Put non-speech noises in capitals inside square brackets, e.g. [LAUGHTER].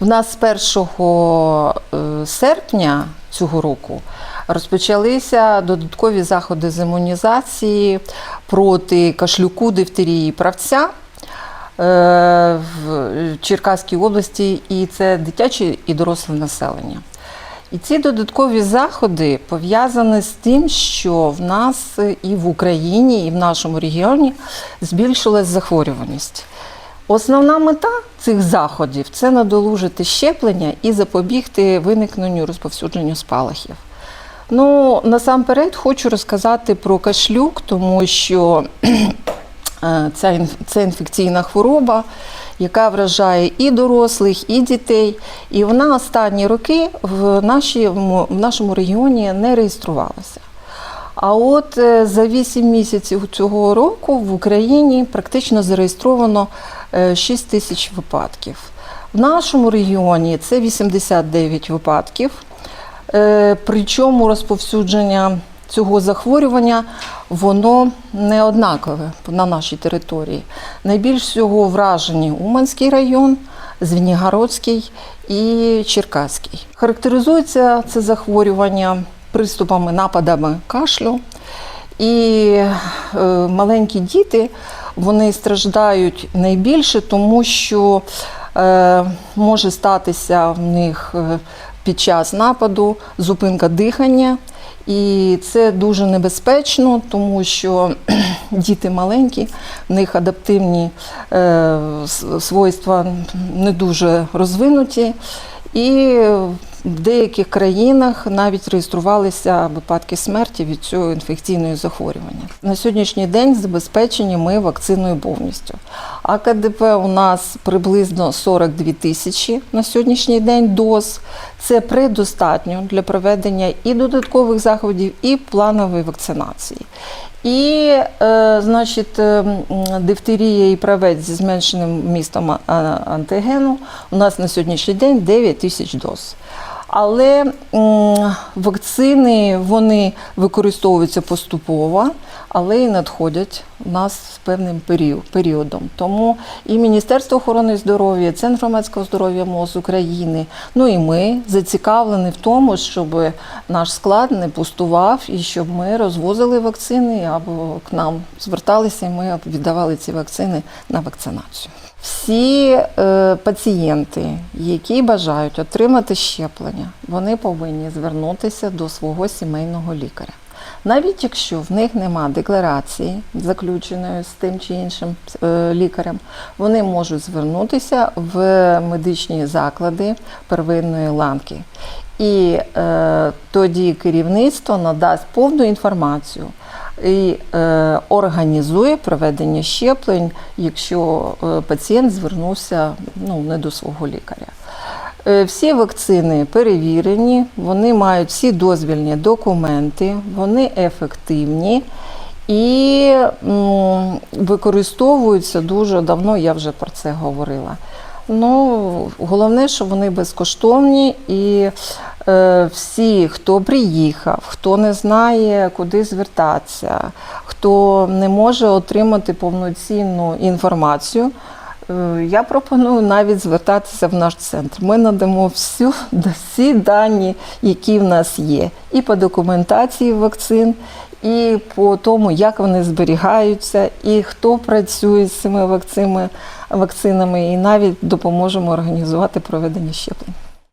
У нас з 1 е, серпня цього року розпочалися додаткові заходи з імунізації проти кашлюку, дифтерії правця е, в Черкаській області, і це дитяче і доросле населення. І ці додаткові заходи пов'язані з тим, що в нас і в Україні, і в нашому регіоні збільшилась захворюваність. Основна мета цих заходів це надолужити щеплення і запобігти виникненню розповсюдженню спалахів. Ну, насамперед хочу розказати про кашлюк, тому що [CLEARS THROAT] е, ця це інфекційна хвороба, яка вражає і дорослих, і дітей. І вона останні роки в, нашому, в нашому регіоні не реєструвалася. А от е, за 8 місяців цього року в Україні практично зареєстровано е, 6 тисяч випадків. В нашому регіоні це 89 випадків. Е, Причому розповсюдження цього захворювання воно не однакове на нашій території. Найбільш всього вражені Уманський район, Звенігородський і Черкаський. Характеризується це захворювання приступами, нападами кашлю. І е, маленькі діти вони страждають найбільше, тому що е, може статися в них е, під час нападу зупинка дихання. І це дуже небезпечно, тому що [CLEARS THROAT] діти маленькі, в них адаптивні свойства не дуже розвинуті. І в деяких країнах навіть реєструвалися випадки смерті від цього інфекційного захворювання. На сьогоднішній день забезпечені ми вакциною повністю. А КДП у нас приблизно 42 тисячі на сьогоднішній день доз. Це предостатньо для проведення і додаткових заходів, і планової вакцинації. І, е, значить, е, дифтерія і правець зі зменшеним вмістом а- антигену у нас на сьогоднішній день 9 тисяч доз. Але вакцини вони використовуються поступово, але і надходять у нас з певним період- періодом. Тому і Міністерство охорони здоров'я, Центр громадського здоров'я МОЗ України, ну і ми зацікавлені в тому, щоб наш склад не пустував і щоб ми розвозили вакцини або к нам зверталися, і ми віддавали ці вакцини на вакцинацію. Всі е, пацієнти, які бажають отримати щеплення, вони повинні звернутися до свого сімейного лікаря. Навіть якщо в них нема декларації, заключеної з тим чи іншим е, лікарем, вони можуть звернутися в медичні заклади первинної ланки. І е, тоді керівництво надасть повну інформацію і е, організує проведення щеплень, якщо е, пацієнт звернувся ну, не до свого лікаря. Е, Всі вакцини перевірені, вони мають всі дозвільні документи, вони ефективні і використовуються дуже давно, я вже про це говорила. Ну, головне, що вони безкоштовні і всі, хто приїхав, хто не знає, куди звертатися, хто не може отримати повноцінну інформацію, е, я пропоную навіть звертатися в наш центр. Ми надамо всю, [LAUGHS] всі дані, які в нас є, і по документації вакцин, і по тому, як вони зберігаються, і хто працює з цими вакцинами, вакцинами, і навіть допоможемо організувати проведення щеплень.